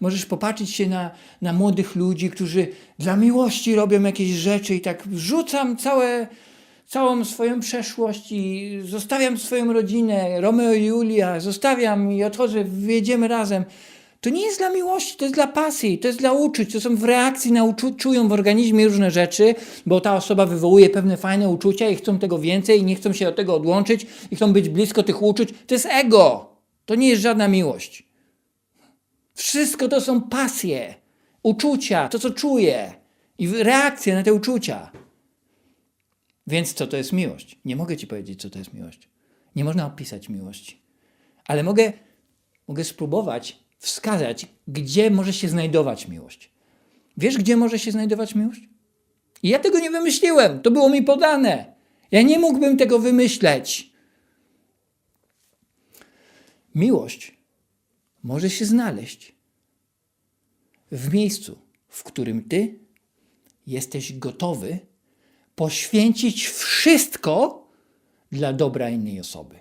możesz popatrzeć się na, na młodych ludzi, którzy dla miłości robią jakieś rzeczy i tak wrzucam całe, całą swoją przeszłość i zostawiam swoją rodzinę, Romeo i Julia, zostawiam i odchodzę, wyjedziemy razem. To nie jest dla miłości, to jest dla pasji, to jest dla uczuć, to są w reakcji na uczu, czują w organizmie różne rzeczy, bo ta osoba wywołuje pewne fajne uczucia i chcą tego więcej i nie chcą się od tego odłączyć i chcą być blisko tych uczuć. To jest ego, to nie jest żadna miłość. Wszystko to są pasje, uczucia, to co czuję i reakcje na te uczucia. Więc co to jest miłość? Nie mogę ci powiedzieć, co to jest miłość. Nie można opisać miłości. Ale mogę, mogę spróbować wskazać, gdzie może się znajdować miłość. Wiesz, gdzie może się znajdować miłość? I ja tego nie wymyśliłem, to było mi podane. Ja nie mógłbym tego wymyśleć. Miłość może się znaleźć w miejscu, w którym ty jesteś gotowy poświęcić wszystko dla dobra innej osoby.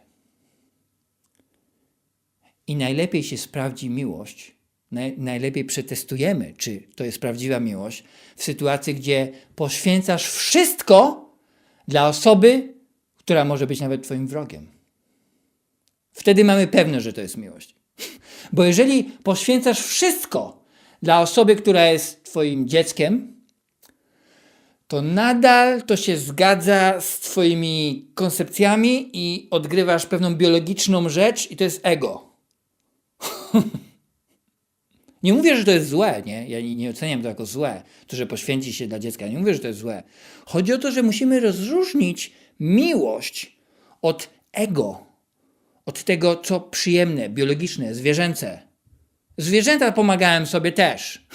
I najlepiej się sprawdzi miłość, naj, najlepiej przetestujemy, czy to jest prawdziwa miłość, w sytuacji, gdzie poświęcasz wszystko dla osoby, która może być nawet Twoim wrogiem. Wtedy mamy pewność, że to jest miłość. Bo jeżeli poświęcasz wszystko dla osoby, która jest Twoim dzieckiem, to nadal to się zgadza z Twoimi koncepcjami i odgrywasz pewną biologiczną rzecz, i to jest ego. nie mówię, że to jest złe, nie? Ja nie oceniam to jako złe, to, że poświęci się dla dziecka. Nie mówię, że to jest złe. Chodzi o to, że musimy rozróżnić miłość od ego, od tego, co przyjemne, biologiczne, zwierzęce. Zwierzęta pomagają sobie też,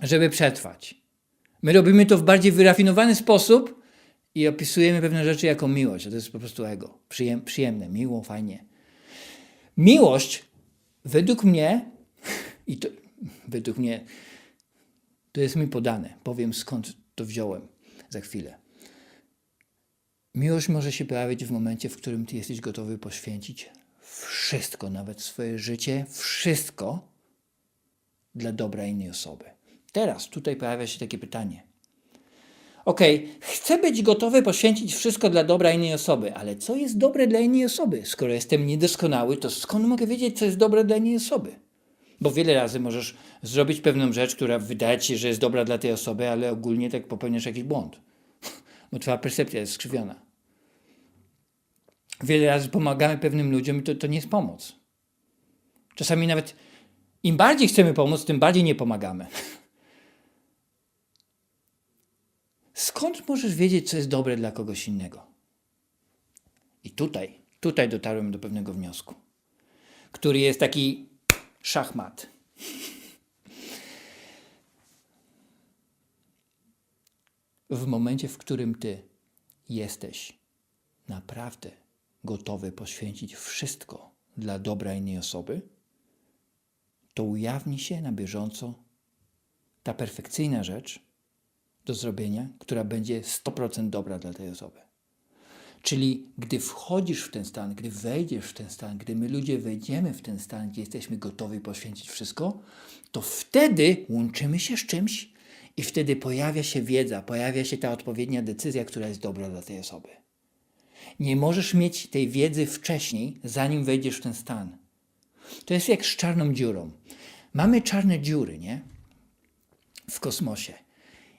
żeby przetrwać. My robimy to w bardziej wyrafinowany sposób i opisujemy pewne rzeczy jako miłość, a to jest po prostu ego. Przyjem, przyjemne, miło, fajnie. Miłość, według mnie, i to według mnie, to jest mi podane. Powiem skąd to wziąłem za chwilę. Miłość może się pojawić w momencie, w którym ty jesteś gotowy poświęcić wszystko, nawet swoje życie, wszystko dla dobra innej osoby. Teraz tutaj pojawia się takie pytanie. Okej, chcę być gotowy poświęcić wszystko dla dobra innej osoby, ale co jest dobre dla innej osoby? Skoro jestem niedoskonały, to skąd mogę wiedzieć, co jest dobre dla innej osoby? Bo wiele razy możesz zrobić pewną rzecz, która wydaje ci się, że jest dobra dla tej osoby, ale ogólnie tak popełniasz jakiś błąd. Bo twoja percepcja jest skrzywiona. Wiele razy pomagamy pewnym ludziom i to, to nie jest pomoc. Czasami nawet im bardziej chcemy pomóc, tym bardziej nie pomagamy. Skąd możesz wiedzieć, co jest dobre dla kogoś innego? I tutaj, tutaj dotarłem do pewnego wniosku, który jest taki szachmat. W momencie, w którym ty jesteś naprawdę gotowy poświęcić wszystko dla dobra innej osoby, to ujawni się na bieżąco ta perfekcyjna rzecz do zrobienia, która będzie 100% dobra dla tej osoby. Czyli gdy wchodzisz w ten stan, gdy wejdziesz w ten stan, gdy my ludzie wejdziemy w ten stan, gdzie jesteśmy gotowi poświęcić wszystko, to wtedy łączymy się z czymś i wtedy pojawia się wiedza, pojawia się ta odpowiednia decyzja, która jest dobra dla tej osoby. Nie możesz mieć tej wiedzy wcześniej, zanim wejdziesz w ten stan. To jest jak z czarną dziurą. Mamy czarne dziury, nie? W kosmosie.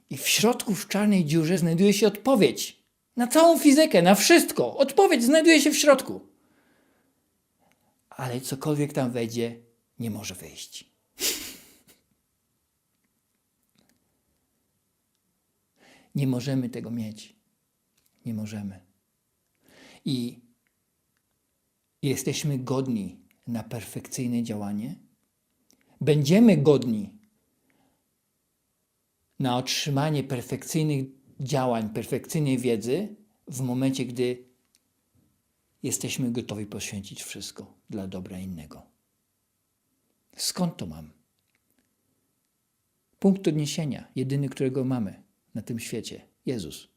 I w środku, w czarnej dziurze, znajduje się odpowiedź na całą fizykę, na wszystko. Odpowiedź znajduje się w środku. Ale cokolwiek tam wejdzie, nie może wyjść. Nie możemy tego mieć. Nie możemy. I jesteśmy godni na perfekcyjne działanie. Będziemy godni na otrzymanie perfekcyjnych działań, perfekcyjnej wiedzy w momencie, gdy jesteśmy gotowi poświęcić wszystko dla dobra innego. Skąd to mam? Punkt odniesienia, jedyny, którego mamy na tym świecie Jezus.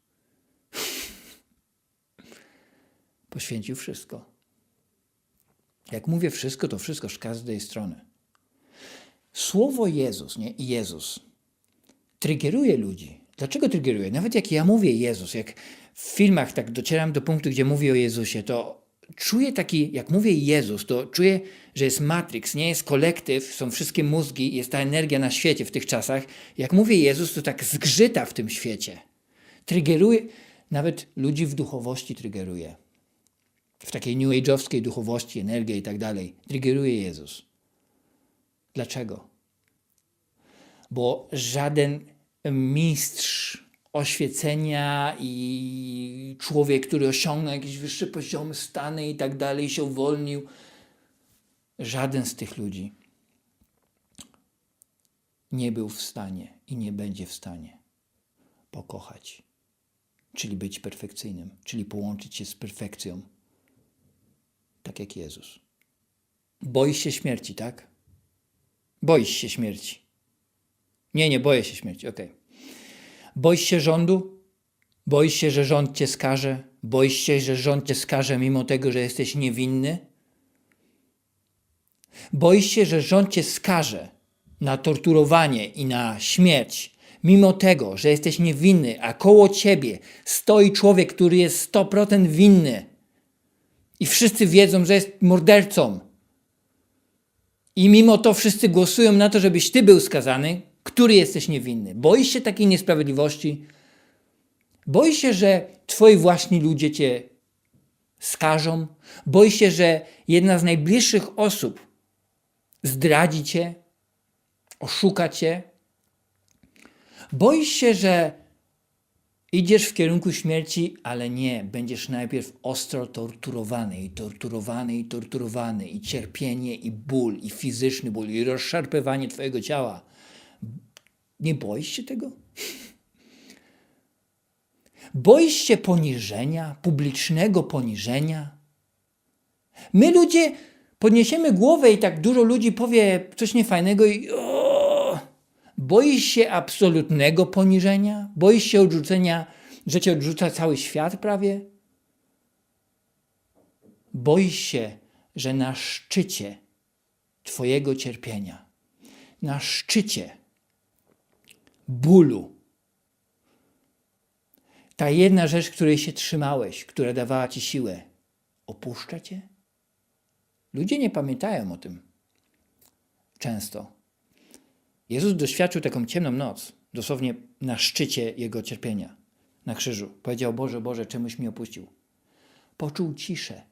Poświęcił wszystko. Jak mówię wszystko, to wszystko z każdej strony. Słowo Jezus, nie? Jezus triggeruje ludzi. Dlaczego triggeruje? Nawet jak ja mówię Jezus, jak w filmach tak docieram do punktu, gdzie mówię o Jezusie, to czuję taki, jak mówię Jezus, to czuję, że jest Matrix, nie jest kolektyw, są wszystkie mózgi, jest ta energia na świecie w tych czasach. Jak mówię Jezus, to tak zgrzyta w tym świecie. Triggeruje, nawet ludzi w duchowości triggeruje. W takiej new age'owskiej duchowości, energia i tak dalej. Triggeruje Jezus. Dlaczego? Bo żaden mistrz oświecenia i człowiek, który osiągnął jakiś wyższy poziom stany i tak dalej, się uwolnił, żaden z tych ludzi nie był w stanie i nie będzie w stanie pokochać, czyli być perfekcyjnym, czyli połączyć się z perfekcją, tak jak Jezus. Boisz się śmierci, tak? Boisz się śmierci. Nie, nie boję się śmierci, okej. Boisz się rządu? Boisz się, że rząd cię skaże? Boisz się, że rząd cię skaże mimo tego, że jesteś niewinny? Boisz się, że rząd cię skaże na torturowanie i na śmierć, mimo tego, że jesteś niewinny, a koło ciebie stoi człowiek, który jest 100% winny i wszyscy wiedzą, że jest mordercą. I mimo to wszyscy głosują na to, żebyś ty był skazany, który jesteś niewinny. Boisz się takiej niesprawiedliwości? Boisz się, że twoi własni ludzie cię skażą? Boisz się, że jedna z najbliższych osób zdradzi cię, oszuka cię? Boisz się, że idziesz w kierunku śmierci, ale nie, będziesz najpierw ostro torturowany i torturowany i torturowany i cierpienie i ból i fizyczny ból i rozszarpywanie twojego ciała. Nie boisz się tego? Boisz się poniżenia, publicznego poniżenia? My ludzie podniesiemy głowę i tak dużo ludzi powie coś niefajnego i o, boisz się absolutnego poniżenia? Boisz się odrzucenia, że cię odrzuca cały świat prawie? Boisz się, że na szczycie twojego cierpienia, na szczycie bólu. Ta jedna rzecz, której się trzymałeś, która dawała ci siłę, opuszcza cię? Ludzie nie pamiętają o tym. Często. Jezus doświadczył taką ciemną noc, dosłownie na szczycie jego cierpienia, na krzyżu. Powiedział: Boże, Boże, czemuś mi opuścił. Poczuł ciszę.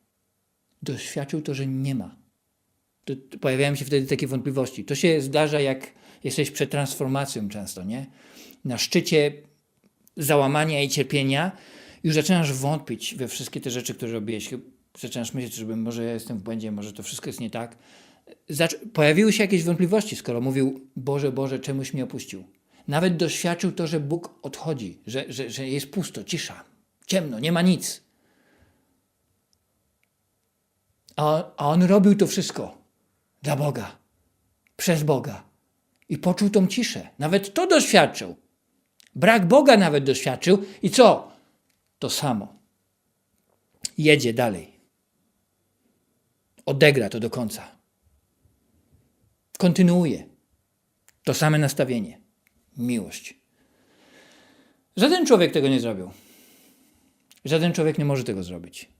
Doświadczył to, że nie ma. To, to pojawiają się wtedy takie wątpliwości. To się zdarza, jak jesteś przed transformacją często, nie? Na szczycie załamania i cierpienia już zaczynasz wątpić we wszystkie te rzeczy, które robiłeś. Zaczynasz myśleć, że może ja jestem w błędzie, może to wszystko jest nie tak. Zac- pojawiły się jakieś wątpliwości, skoro mówił Boże, Boże, czemuś mnie opuścił. Nawet doświadczył to, że Bóg odchodzi, że, że, że jest pusto, cisza, ciemno, nie ma nic. A, a on robił to wszystko dla Boga, przez Boga. I poczuł tą ciszę. Nawet to doświadczył. Brak Boga nawet doświadczył. I co? To samo. Jedzie dalej. Odegra to do końca. Kontynuuje. To same nastawienie. Miłość. Żaden człowiek tego nie zrobił. Żaden człowiek nie może tego zrobić.